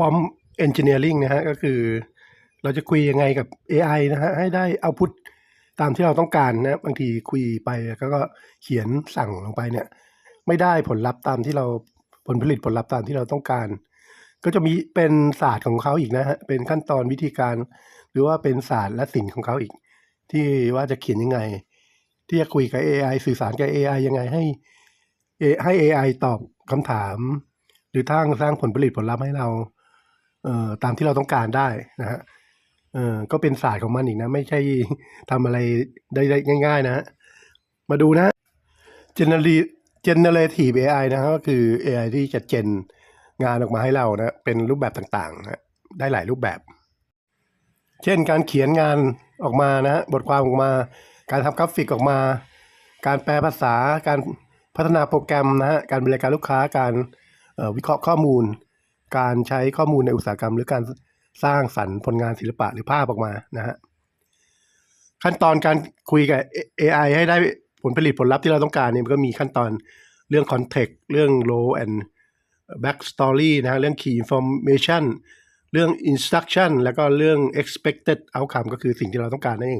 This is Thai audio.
prompt engineering นะฮะก็คือเราจะคุยยังไงกับ AI นะฮะให้ได้เอาพุทตามที่เราต้องการนะบางทีคุยไปแล้วก็เขียนสั่งลงไปเนี่ย ไม่ได้ผลลัพธ์ตามที่เราผลผลิตผลลัพธ์ตามที่เราต้องการ ก็จะมีเป็นศาสตร์ของเขาอีกนะฮะเป็นขั้นตอนวิธีการ หรือว่าเป็นศาสตร์และศิลป์ของเขาอีก ที่ว่าจะเขียนยังไง ที่จะคุยกับ AI สื่อสารกับ AI ยังไงให้ให้ AI ตอบคำถาม หรือทั้งสร้างผลผลิตผลลัพธ์ให้เรา เอ่อตามที่เราต้องการได้นะฮะเออก็เป็นศาสตร์ของมันอีกนะ ไม่ใช่ทำอะไรได้ได้ง่าย ๆ นะ มาดูนะ Generally generative AI นะฮะก็คือ AI ที่จะเจนงานออกมาให้เรานะเป็นรูปแบบต่างๆนะได้หลายรูปแบบ เช่นการเขียนงานออกมานะบทความออกมา การทำกราฟิกออกมา การแปลภาษาการพัฒนาโปรแกรมนะฮะการบริการลูกค้าการวิเคราะห์ข้อมูล การใช้ข้อมูลในอุตสาหกรรม หรือการสร้างสรรค์ผลงานศิลปะหรือภาพออกมานะฮะขั้นตอนการคุยกับ AI ให้ได้ผลผลิตผลลัพธ์ที่เราต้องการเนี่ยมันก็มีขั้นตอนเรื่อง context เรื่อง role and back story นะฮะเรื่อง key information เรื่อง instruction แล้วก็เรื่อง expected outcome ก็คือสิ่งที่เราต้องการนั่นเอง